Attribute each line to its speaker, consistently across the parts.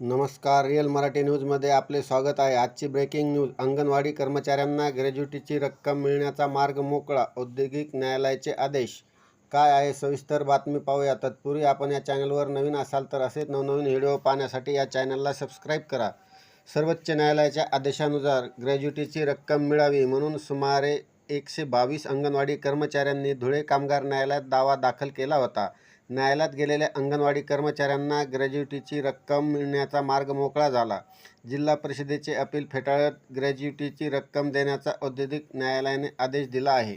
Speaker 1: नमस्कार रिअल मराठी न्यूजमध्ये आपले स्वागत आहे. आजची ब्रेकिंग न्यूज अंगणवाडी कर्मचाऱ्यांना ग्रॅज्युटीची रक्कम मिळण्याचा मार्ग मोकळा औद्योगिक न्यायालयाचे आदेश. काय आहे सविस्तर बातमी पाहूया. तत्पूर्वी आपण या चॅनलवर नवीन असाल तर असेच नवनवीन व्हिडिओ पाहण्यासाठी या चॅनलला सबस्क्राईब करा. सर्वोच्च न्यायालयाच्या आदेशानुसार ग्रॅज्युटीची रक्कम मिळावी म्हणून सुमारे एकशे बावीस अंगणवाडी कर्मचाऱ्यांनी धुळे कामगार न्यायालयात दावा दाखल केला होता. न्यायालयात गेलेल्या अंगणवाडी कर्मचाऱ्यांना ग्रॅज्युटीची रक्कम मिळण्याचा मार्ग मोकळा झाला. जिल्हा परिषदेचे अपील फेटाळत ग्रॅज्युटीची रक्कम देण्याचा औद्योगिक न्यायालयाने आदेश दिला आहे.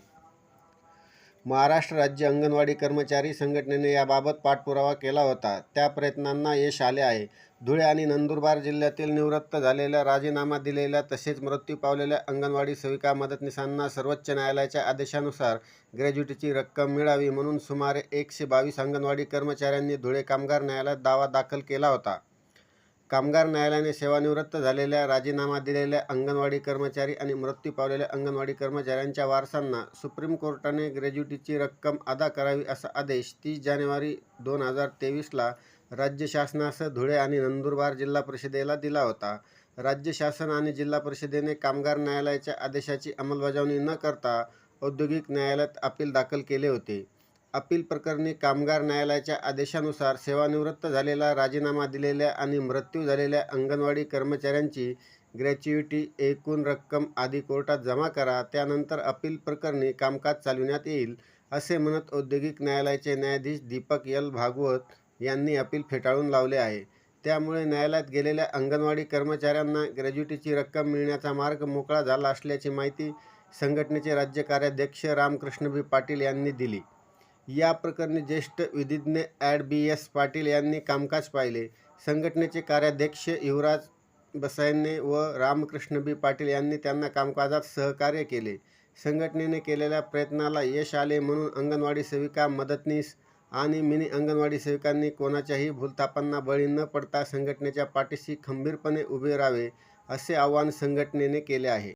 Speaker 1: महाराष्ट्र राज्य अंगणवाडी कर्मचारी संघटनेने याबाबत पाठपुरावा केला होता. त्या प्रयत्नांना यश आले आहे. धुळे आणि नंदुरबार जिल्ह्यातील निवृत्त झालेल्या राजीनामा दिलेल्या तसेच मृत्यू पावलेल्या अंगणवाडी सेविका मदतनीसांना सर्वोच्च न्यायालयाच्या आदेशानुसार ग्रॅज्युटीची रक्कम मिळावी म्हणून सुमारे एकशे बावीस अंगणवाडी कर्मचाऱ्यांनी धुळे कामगार न्यायालयात दावा दाखल केला होता. कामगार न्यायालयाने सेवानिवृत्त झालेल्या राजीनामा दिलेल्या अंगणवाडी कर्मचारी आणि मृत्यू पावलेल्या अंगणवाडी कर्मचाऱ्यांच्या वारसांना सुप्रीम कोर्टाने ग्रॅज्युटीची रक्कम अदा करावी असा आदेश तीस जानेवारी दोन हजार तेवीसला राज्य शासनासह धुळे आणि नंदुरबार जिल्हा परिषदेला दिला होता. राज्य शासन आणि जिल्हा परिषदेने कामगार न्यायालयाच्या आदेशाची अंमलबजावणी न करता औद्योगिक न्यायालयात अपील दाखल केले होते. अपील प्रकरणी कामगार न्यायालयाच्या आदेशानुसार सेवानिवृत्त झालेला राजीनामा दिलेल्या आणि मृत्यू झालेल्या अंगणवाडी कर्मचाऱ्यांची ग्रॅच्युइटी एकूण रक्कम आधी कोर्टात जमा करा त्यानंतर अपील प्रकरणी कामकाज चालविण्यात येईल असे म्हणत औद्योगिक न्यायालयाचे न्यायाधीश दीपक यल भागवत यांनी अपील फेटाळून लावले आहे. त्यामुळे न्यायालयात गेलेल्या अंगणवाडी कर्मचाऱ्यांना ग्रॅज्युटीची रक्कम मिळण्याचा मार्ग मोकळा झाला असल्याची माहिती संघटनेचे राज्य कार्याध्यक्ष रामकृष्ण बी पाटील यांनी दिली. या प्रकरणी ज्येष्ठ विधिज्ञ ॲड बी एस पाटील यांनी कामकाज पाहिले. संघटनेचे कार्याध्यक्ष युवराज बसायने व रामकृष्ण बी पाटील यांनी त्यांना कामकाजात सहकार्य केले. संघटनेने केलेल्या प्रयत्नाला यश आले म्हणून अंगणवाडी सेविका मदतनीस आणि मिनी अंगणवाडी सेविकांनी कोणाच्याही भूलतापांना बळी न पडता संघटनेच्या पाठीशी खंबीरपणे उभे राहावे असे आवाहन संघटनेने केले आहे.